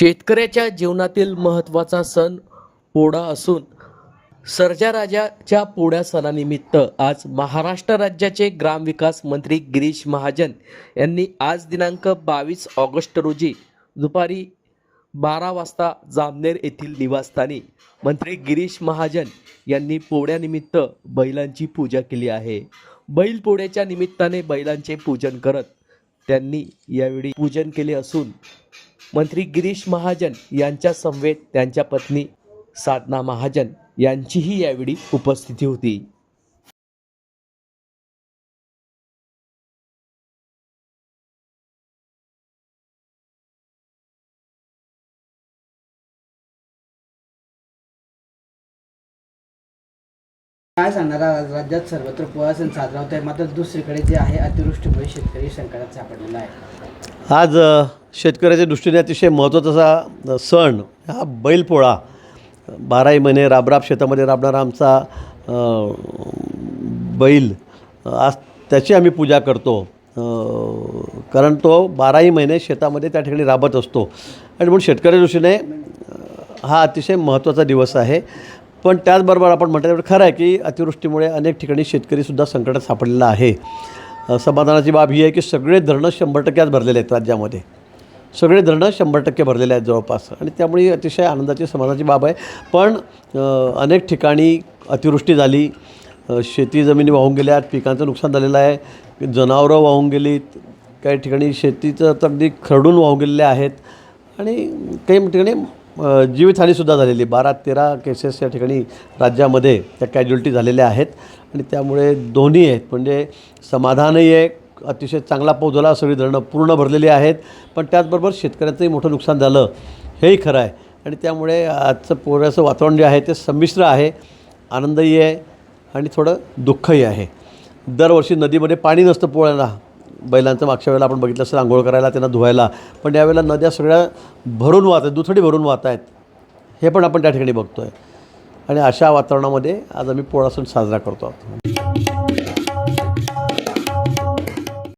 शेतकऱ्याच्या जीवनातील महत्त्वाचा सण पोळा असून सर्जा राजाच्या पोळ्या सणानिमित्त आज महाराष्ट्र राज्याचे ग्रामविकास मंत्री गिरीश महाजन यांनी आज दिनांक बावीस ऑगस्ट रोजी दुपारी बारा वाजता जामनेर येथील निवासस्थानी मंत्री गिरीश महाजन यांनी पोळ्यानिमित्त बैलांची पूजा केली आहे. बैल पोळ्याच्या निमित्ताने बैलांचे पूजन करत त्यांनी यावेळी पूजन केले असून मंत्री गिरीश महाजन यांच्या समवेत त्यांच्या पत्नी साधना महाजन यांचीही यावेळी उपस्थिती होती. काय सांगणार आज राज्यात सर्वत्र पोळा सण साजरा होत आहे मात्र दुसरीकडे जे आहे अतिवृष्टीमुळे शेतकरी संकटात सापडलेला आहे. आज शेतकऱ्याच्या दृष्टीने अतिशय महत्त्वाचा असा सण हा बैलपोळा. बाराही महिने राबराब शेतामध्ये राबणारा आमचा बैल आज त्याची आम्ही पूजा करतो. कारण तो बाराही महिने शेतामध्ये त्या ठिकाणी राबत असतो. आणि म्हणून शेतकऱ्याच्या दृष्टीने हा अतिशय महत्त्वाचा दिवस आहे. पण त्याचबरोबर आपण म्हटल्यावर खरं आहे की अतिवृष्टीमुळे अनेक ठिकाणी शेतकरीसुद्धा संकटात सापडलेला आहे. समाधानाची बाब ही आहे की सगळे धरणं शंभर टक्के आज भरलेले आहेत राज्यामध्ये. सगळे धरणं शंभर टक्के भरलेले आहेत जवळपास. आणि त्यामुळे अतिशय आनंदाची समाधानाची बाब आहे. पण अनेक ठिकाणी अतिवृष्टी झाली. शेती जमिनी वाहून गेल्या पिकांचं नुकसान झालेलं आहे. जनावरं वाहून गेलीत. काही ठिकाणी शेतीचं तर अगदी खरडून वाहून गेलेले आहेत. आणि काही ठिकाणी जीवितहानीसुद्धा झालेली. बारा तेरा केसेस या ठिकाणी राज्यामध्ये त्या कॅज्युअल्टी झालेल्या आहेत. आणि त्यामुळे दोन्ही आहेत. म्हणजे समाधानही आहे अतिशय चांगला पाऊस झाला सगळी धरणं पूर्ण भरलेली आहेत. पण त्याचबरोबर शेतकऱ्यांचंही मोठं नुकसान झालं हेही खरं आहे. आणि त्यामुळे आजचं पोऱ्याचं वातावरण जे आहे ते संमिश्र आहे आनंदही आहे आणि थोडं दुःखही आहे. दरवर्षी नदीमध्ये पाणी नसतं पोळ्याला बैलांचं मागच्या वेळेला आपण बघितलं असेल आंघोळ करायला त्यांना धुवायला. पण यावेळेला नद्या सगळ्या भरून वाहत आहेत दुथडी भरून वाहत आहेत. हे पण आपण त्या ठिकाणी बघतो आहे आणि अशा वातावरणामध्ये आज आम्ही पोळा सण साजरा करतो आहोत.